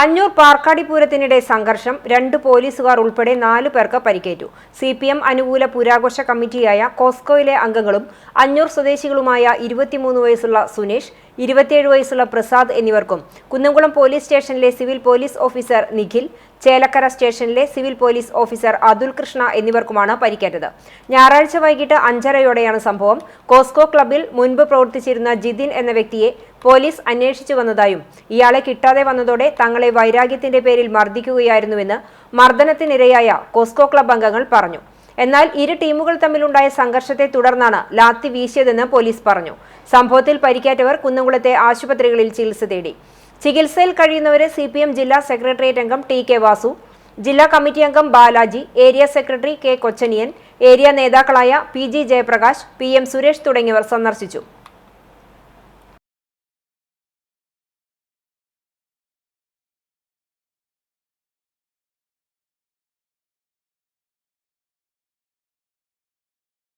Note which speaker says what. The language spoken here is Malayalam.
Speaker 1: അഞ്ഞൂർ പാർക്കാടി പൂരത്തിനിടെ സംഘർഷം. രണ്ട് പോലീസുകാർ ഉൾപ്പെടെ നാലു പേർക്ക് പരിക്കേറ്റു. സി പി എം അനുകൂല പുരാഘോഷ കമ്മിറ്റിയായ കോസ്കോയിലെ അംഗങ്ങളും അഞ്ഞൂർ സ്വദേശികളുമായ ഇരുപത്തിമൂന്ന് വയസ്സുള്ള സുനേഷ് ഇരുപത്തിയേഴ് വയസ്സുള്ള പ്രസാദ് എന്നിവർക്കും കുന്നംകുളം പോലീസ് സ്റ്റേഷനിലെ civil police officer Nikhil Chelakkara സ്റ്റേഷനിലെ civil police officer Athul Krishna എന്നിവർക്കുമാണ് പരിക്കേറ്റത്. ഞായറാഴ്ച വൈകിട്ട് അഞ്ചരയോടെയാണ് സംഭവം. കോസ്കോ ക്ലബിൽ മുൻപ് പ്രവർത്തിച്ചിരുന്ന ജിതിൻ എന്ന വ്യക്തിയെ പോലീസ് അന്വേഷിച്ചു വന്നതായും ഇയാളെ കിട്ടാതെ വന്നതോടെ തങ്ങളെ വൈരാഗ്യത്തിന്റെ പേരിൽ മർദ്ദിക്കുകയായിരുന്നുവെന്ന് മർദ്ദനത്തിനിരയായ കോസ്കോ ക്ലബ് അംഗങ്ങൾ പറഞ്ഞു. എന്നാൽ ഇരു ടീമുകൾ തമ്മിലുണ്ടായ സംഘർഷത്തെ തുടർന്നാണ് ലാത്തി വീശിയതെന്ന് പോലീസ് പറഞ്ഞു. സംഭവത്തിൽ പരിക്കേറ്റവർ കുന്നംകുളത്തെ ആശുപത്രികളിൽ ചികിത്സ തേടി. ചികിത്സയിൽ കഴിയുന്നവരെ സി ജില്ലാ സെക്രട്ടേറിയറ്റ് അംഗം ടി കെ വാസു ജില്ലാ കമ്മിറ്റി അംഗം Balaji area secretary K Kochaniyan area നേതാക്കളായ P G Jayaprakash P M Suresh തുടങ്ങിയവർ സന്ദർശിച്ചു.